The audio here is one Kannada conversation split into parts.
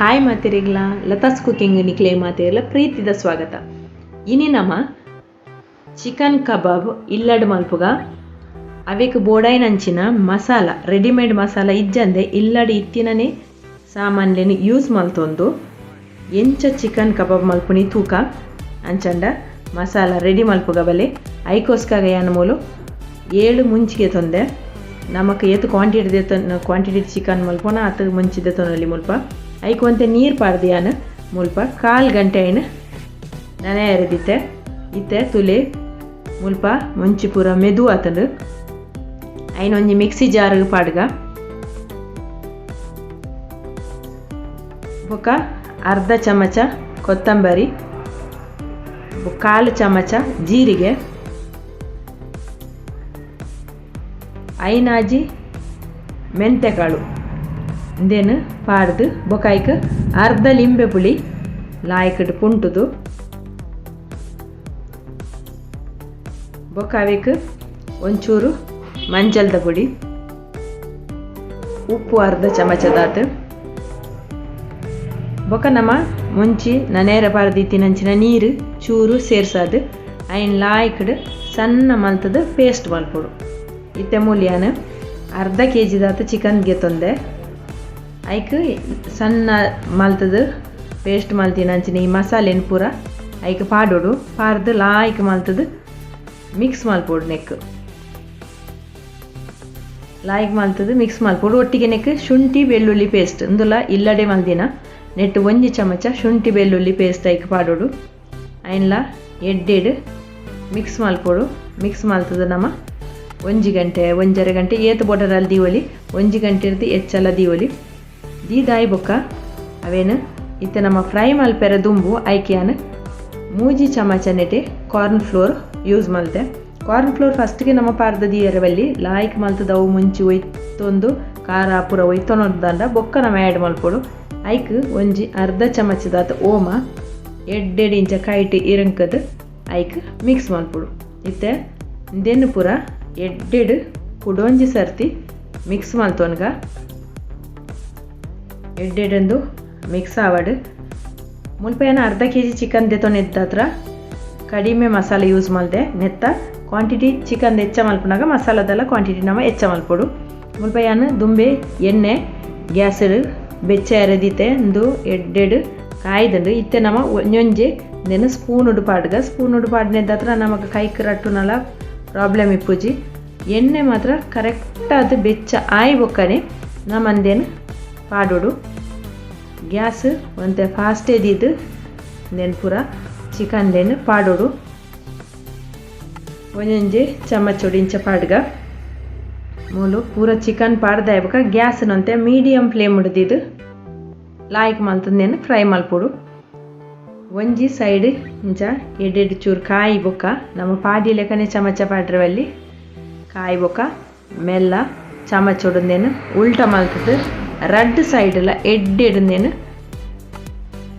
ಹಾಯ್ ಮಾತಿರಿಗ್ಲ, ಲತಾಸ್ ಕುಕಿಂಗ್ ನಿಕ್ಲೆ ಮಾತಿರಲ್ಲ ಪ್ರೀತಿದ ಸ್ವಾಗತ. ಇನಿ ನಮ್ಮ ಚಿಕನ್ ಕಬಾಬ್ ಇಲ್ಲಡ್ ಮಲ್ಪುಗ. ಅವೇಕ್ ಬೋಡಾಯಿನಂಚಿನ ಮಸಾಲ, ರೆಡಿಮೇಡ್ ಮಸಾಲ ಇಜ್ಜಂದೆ ಇಲ್ಲಡ್ ಇತ್ತಿನನೆ ಸಾಮಾನ್ಯನ ಯೂಸ್ ಮಲ್ತೊಂದು. ಎಂಚ ಚಿಕನ್ ಕಬಾಬ್ ಮಲ್ಪುನಿ ತೂಕ, ಅಂಚಂಡ ಮಸಾಲ ರೆಡಿ ಮಲ್ಪುಗ ಬಲೆ. ಐಕೋಸ್ಕಾಗ ಮೂಲು? ಏಳು ಮುಂಚಿಗೆ ತೊಂದೆ. ನಮಕ್ ಏತು ಕ್ವಾಂಟಿಟಿ ದೇತ ಕ್ವಾಂಟಿಟಿ ಚಿಕನ್ ಮಲ್ಪೋನ ಅತ್ತ ಮುಂಚಿದೆ ತೊನಲ್ಲಿ ಮುಲ್ಪ. ಐಕ್ ಒಂತೆ ನೀರು ಪಾಡ್ದಿಯಾನ, ಮುಲ್ಪ ಕಾಲು ಗಂಟೆ ಏನು ನೆನೆ ಎರೆದಿತ್ತೆ. ಇತ್ತೆ ತುಲೆ, ಮುಲ್ಪ ಮುಂಚಿ ಪೂರ ಮೆದು ಆತಂಡು ಐನ ಒಂಜಿ ಮಿಕ್ಸಿ ಜಾರ್ ಪಾಡ್ಗ. ಬೊಕ ಅರ್ಧ ಚಮಚ ಕೊತ್ತಂಬರಿ ಕಾಲು ಚಮಚ ಜೀರಿಗೆ, ಐನಾಜಿ ಮೆಂತೆಕಾಳು. ಇಂದೇನು ಪಾಡ್ದು ಬೊಕಾಯ್ಕ್ ಅರ್ಧ ಲಿಂಬೆ ಪುಳಿ ಲಾಯ್ಕಡ್ ಪುಂಟುದು ಬೊಕಾವೇಕ ಒಂಚೂರು ಮಂಜಲ್ದ ಪುಡಿ ಉಪ್ಪು ಅರ್ಧ ಚಮಚದಾತ್ ಬೊಕ ನಮ್ಮ ಮುಂಚಿ ನನೇರ ಪಾಡ್ದಿತ್ತಿನಂಚಿನ ನೀರು ಚೂರು ಸೇರ್ಸಾದು ಅಯ್ನ ಲಾಯ್ಕಡ್ ಸಣ್ಣ ಮಲ್ತದ ಪೇಸ್ಟ್ ಮಲ್ಪೊಡು ಇತ್ತೆ ಮೂಲ್ಯಾನ ಅರ್ಧ ಕೆ ಜಿದಾತ ಚಿಕನ್ಗೆ ತೊಂದೆ ಐಕ್ ಸಣ್ಣ ಮಲ್ತದು ಪೇಸ್ಟ್ ಮಲ್ತಿನಂಚಿನ ಈ ಮಸಾಲೆನ್ ಪೂರ ಐಕ್ ಪಾಡೋಡು. ಪಾರ್ದು ಲಾಯ್ಕ್ ಮಲ್ತದು ಮಿಕ್ಸ್ ಮಲ್ಪೊಡು ನೆಕ್ ಲಾಯ್ಕ್ ಮಲ್ತದು ಮಿಕ್ಸ್ ಮಲ್ಪೊಡು. ಒಟ್ಟಿಗೆ ನೆಕ್ ಶುಂಠಿ, ಬೆಳ್ಳುಳ್ಳಿ ಪೇಸ್ಟ್ ಇಂದುಲ ಇಲ್ಲಡೆ ಮಲ್ದಿನ, ನೆಟ್ಟು ಒಂಜಿ ಚಮಚ ಶುಂಠಿ, ಬೆಳ್ಳುಳ್ಳಿ ಪೇಸ್ಟ್ ಐಕ್ ಪಾಡೋಡು. ಐನ್ಲ ಎಡ್ಡೆಡ್ ಮಿಕ್ಸ್ ಮಲ್ಪೋಡು. ಮಿಕ್ಸ್ ಮಲ್ತದ ನಮ್ಮ ಒಂಜಿ ಗಂಟೆ, ಒಂಜರೆ ಗಂಟೆ ಏತು ಬೊಡರಲ್ಲಿ ದೀವೊಲಿ ಒಂಜಿ ಗಂಟೆ ಇರ್ದು ಹೆಚ್ಚಲ್ಲ ದೀವೊಲಿ ದೀದಾಯಿ ಬೊಕ್ಕ ಅವೇನು? ಇತ್ತ ನಮ್ಮ ಫ್ರೈ ಮಲ್ಪೆರ ದುಂಬು ಐಕೆಯಾನ ಮೂಜಿ ಚಮಚ ನೆಟೆ ಕಾರ್ನ್ ಫ್ಲೋರ್ ಯೂಸ್ ಮಲ್ತೆ. ಕಾರ್ನ್ ಫ್ಲೋರ್ ಫಸ್ಟ್ಗೆ ನಮ್ಮ ಪಾರ್ದ ದೀಯರವಲ್ಲಿ ಲಾಯ್ಕ್ ಮಲ್ತದವು ಮುಂಚಿ ಒಯ್ತೊಂದು, ಖಾರ ಪುರ ಒಯ್ತೊನೊಂದಂಡ ಬೊಕ್ಕ ನಮ್ಮ ಆ್ಯಡ್ ಮಲ್ಪೊಡು. ಐಕ್ ಒಂಜಿ ಅರ್ಧ ಚಮಚದಾತ ಓಮ, ಎಡ್ಡೆಡ್ ಇಂಚ ಕೈಟ್ ಇರಂಕದ ಐಕ್ ಮಿಕ್ಸ್ ಮಲ್ಪೊಡು. ಇತ್ತೆ ದೆನ್ ಪುರ ಎಡ್ಡೆಡ್ ಕುಡೊಂಜಿ ಸರ್ತಿ ಮಿಕ್ಸ್ ಮಲ್ತೊನ್ಗ ಎಡ್ಡೆಡಂದು ಮಿಕ್ಸ್ ಆವಡ್. ಮುಲ್ಪ ಏನ ಅರ್ಧ ಕೆ ಜಿ ಚಿಕನ್ ದೆತೊನೆದ್ದತ್ರ ಕಡಿಮೆ ಮಸಾಲೆ ಯೂಸ್ ಮಲ್ದೆ ನೆತ್ತ ಕ್ವಾಂಟಿಟಿ ಚಿಕನ್ ಹೆಚ್ಚ ಮಲ್ಪನಾಗ ಮಸಾಲದೆಲ್ಲ ಕ್ವಾಂಟಿಟಿ ನಮ್ಮ ಹೆಚ್ಚ ಮಲ್ಪಡು. ಮುಲ್ಪ ಯಾನು ದುಂಬೆ, ಎಣ್ಣೆ ಗ್ಯಾಸ್ ಬೆಚ್ಚ ಎರೆದಿತ್ತೆ ಇಂದು ಎಡ್ಡೆಡು ಕಾಯ್ದಂಡು ಇತ್ತೆ ನಮ್ಮ ಒಂಜೊಂಜೆ ನೆನ ಸ್ಪೂನ್ ಉಡುಪಾಡ್ಗ. ಸ್ಪೂನ್ ಉಡು ಹತ್ರ ನಮಗೆ ಕೈ ರಟ್ಟುನಲ ಪ್ರಾಬ್ಲಮ್ ಇಪ್ಪುಜಿ. ಎಣ್ಣೆ ಮಾತ್ರ ಕರೆಕ್ಟಾದ ಬೆಚ್ಚ ಆಯ್ ಬೊಕ್ಕನೆ ನಮ್ಮಂದೇನು ಪಾಡೋಡು. ಗ್ಯಾಸ್ ಒಂತೆ ಫಾಸ್ಟ್ ಎದಿದ್ದು ನೆನ್ಪುರ ಪೂರ ಚಿಕನ್ ದೆನ್ ಪಾಡೋಡು ಒಂಜೊಂಜಿ ಚಮಚೊಡಿಂಚ ಪಾಡ್ಗ. ಮೂಲು ಪೂರ ಚಿಕನ್ ಪಾಡ್ದ ಬೊಕ ಗ್ಯಾಸ್ನಂತೆ ಮೀಡಿಯಂ ಫ್ಲೇಮ್ ಹಿಡ್ದಿದ್ದು ಲಾಯ್ಕ್ ಮಲ್ತಂದೇನು ಫ್ರೈ ಮಲ್ಪೊಡು. ಒಂಜಿ ಸೈಡ್ ಇಂಚ ಎಡ್ಡೆಡ್ ಚೂರು ಕಾಯಿ ಬೊಕ್ಕ, ನಮ್ಮ ಪಾಡಿ ಲೆಕ್ಕನೆ ಚಮಚ ಪಾಡ್ರವಲ್ಲಿ ಕಾಯಿ ಬೊಕ್ಕ, ಮೆಲ್ಲ, ಚಮಚ ಉಡಂದೇನು ಉಲ್ಟ ಮಲ್ತದ್ದು ರಡ್ ಎಡ್ಡೆ ಎಡ್ಡೆಡ್ಂದೇನು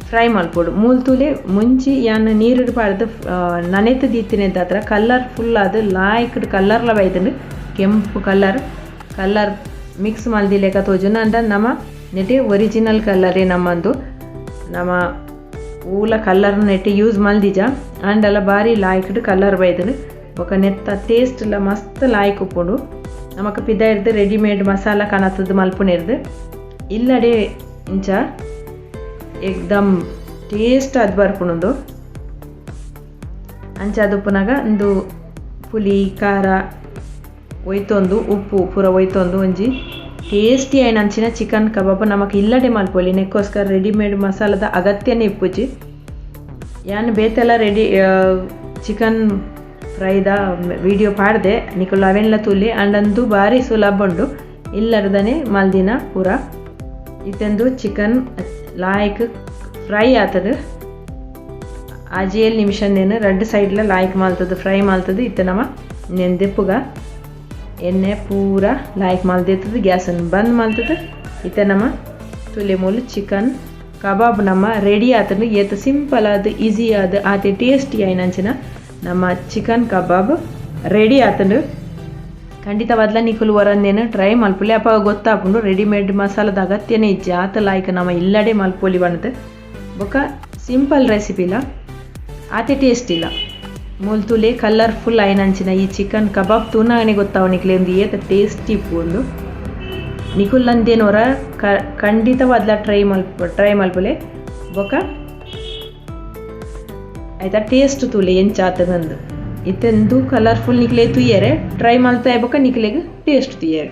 ಫ್ರೈ ಮಲ್ಪೊಡು ಮೂಲ್ತೂಲೆ ಮುಂಚಿ ಯಾನ ನೀರು ಪಾಡ್ದು ನನೆತು ದೀತಿನೆದ ಹತ್ರ ಕಲ್ಲರ್ ಫುಲ್ ಅದು ಲಾಯ್ಕಡ್ ಕಲ್ಲರ್ಲ ಬೈದಂಡು ಕೆಂಪು ಕಲ್ಲರ್ ಕಲ್ಲರ್ ಮಿಕ್ಸ್ ಮಲ್ದಿ ಲೆಕ್ಕ ತೋಜುನ ಅಂಡ ನಮ್ಮ ನೆಟೆ ಒರಿಜಿನಲ್ ಕಲ್ಲರೇ ನಮ್ಮಂದು. ನಮ್ಮ ಊಲ ಕಲ್ಲರ್ ನೆಟ್ಟಿ ಯೂಸ್ ಮಲ್ದಿಜ ಅಂಡಲ್ಲ ಬಾರಿ ಲಾಯ್ಕಡ್ ಕಲ್ಲರ್ ಬೈದನು. ಬೊಕ ನೆತ್ತ ಟೇಸ್ಟ್ಲ ಮಸ್ತ್ ಲಾಯ್ಕ್ ಉಪ್ಪುಂಡು. ಪಿದ ಇರ್ದು ರೆಡಿಮೇಡ್ ಮಸಾಲ ಕನತದ್ದು ಮಲ್ಪುನಿರ್ದು ಇಲ್ಲಡೆ ಇಂಚ ಎಕ್ದಮ್ ಟೇಸ್ಟ್ ಅದು ಬರ್ಪುಣುಂದು ಅಂಚ ಅದು ಉಪ್ಪುನಾಗ ಒಂದು ಪುಲಿ, ಖಾರ, ಒಯ್ತೊಂದು, ಉಪ್ಪು, ಪೂರ ಒಯ್ತೊಂದು ಒಂಜಿ ಟೇಸ್ಟಿ ಆಯ್ನ ಅಂಚಿನ ಚಿಕನ್ ಕಬಾಬ್ ನಮಕ್ ಇಲ್ಲಡೆ ಮಲ್ಪೊಲಿ ನೆಕ್ಕೋಸ್ಕರ ರೆಡಿಮೇಡ್ ಮಸಾಲದ ಅಗತ್ಯನೇ ಇಪ್ಪುಜಿ. ಯಾನ್ ಬೇತೆಲ್ಲ ರೆಡಿ ಚಿಕನ್ ಫ್ರೈದ ವಿಡಿಯೋ ಪಾಡ್ದೆ ನಿಕುಲು ಅವೆಲ್ಲ ತುಲಿ ಅಂಡಂದು ಭಾರಿ ಸುಲಭ ಉಂಡು. ಇಲ್ಲರ್ದನೆ ಮಲ್ದಿನ ಪೂರ. ಇತ್ತೆಂದು ಚಿಕನ್ ಲಾಯ್ಕ್ ಫ್ರೈ ಆತದ. ಆಜಿಯಲ್ ನಿಮಿಷಂದೇನು ರೆಡ್ ಸೈಡ್ಲ ಲಾಯ್ಕ್ ಮಾಲ್ತದ ಫ್ರೈ ಮಾಲ್ತದ ಇತ್ತ ನಮ್ಮ ನೆಂದೆಪ್ಪುಗ. ಎಣ್ಣೆ ಪೂರ ಲಾಯ್ಕ್ ಮಾಲ್ದಿರ್ತದ ಗ್ಯಾಸನ್ನು ಬಂದ್ ಮಾಲ್ತದ. ಇತ್ತ ನಮ್ಮ ತುಲೆ ಮೂಲು ಚಿಕನ್ ಕಬಾಬ್ ನಮ್ಮ ರೆಡಿ ಆತನು ಏತ ಸಿಂಪಲ್ ಆದ ಈಸಿ ಆದ, ಆತೆ ಟೇಸ್ಟಿ ಆಯ್ನಂಚಿನ ನಮ್ಮ ಚಿಕನ್ ಕಬಾಬ್ ರೆಡಿ ಆತಂಡು. ಖಂಡಿತವಾದ್ಲ ನಿಖುಲ್ ವರಂದೇನು ಟ್ರೈ ಮಲ್ಪೊಲಿ. ಅಪ್ಪ ಗೊತ್ತಾಕೊಂಡು ರೆಡಿಮೇಡ್ ಮಸಾಲದ ಅಗತ್ಯನೇ ಇಜ್ಜೆ ಆತ ಲಾಯ್ಕ ನಮ್ಮ ಇಲ್ಲಡೆ ಮಲ್ಪೊಲಿ ಬಣ್ಣದ ಬೊಕ್ಕ ಸಿಂಪಲ್ ರೆಸಿಪಿಲ ಆತೆ ಟೇಸ್ಟ್ ಇಲ್ಲ. ಮುಲ್ತುಲೆ ಕಲರ್ಫುಲ್ ಆಯ್ನಂಚಿನ ಈ ಚಿಕನ್ ಕಬಾಬ್ ತೂನಾಗನೆ ಗೊತ್ತಾವ ನಿಕ್ಲೆ ಒಂದು ಏತ ಟೇಸ್ಟಿ ಪೂಂದು ನಿಖುಲ್ ಕ ಖಂಡಿತವಾದ್ಲ ಟ್ರೈ ಮಲ್ಪ ಟ್ರೈ ಮಲ್ಪುಲೆ. ಬೊಕ ಆಯ್ತಾ ಟೇಸ್ಟ್ ತೂಲೆ ಎಂಚಾತದಂದು ಇತ್ತೆಂದು ಕಲರ್ಫುಲ್ ನಿಕ್ಲೆ ತುಯ್ಯರೆ ಟ್ರೈ ಮಾಡ್ತಾ ಇರ್ಬೇಕು ನಿಕ್ಲೆಗೆ ಟೇಸ್ಟ್ ತುಯ್ಯರೆ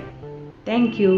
ಥ್ಯಾಂಕ್ ಯು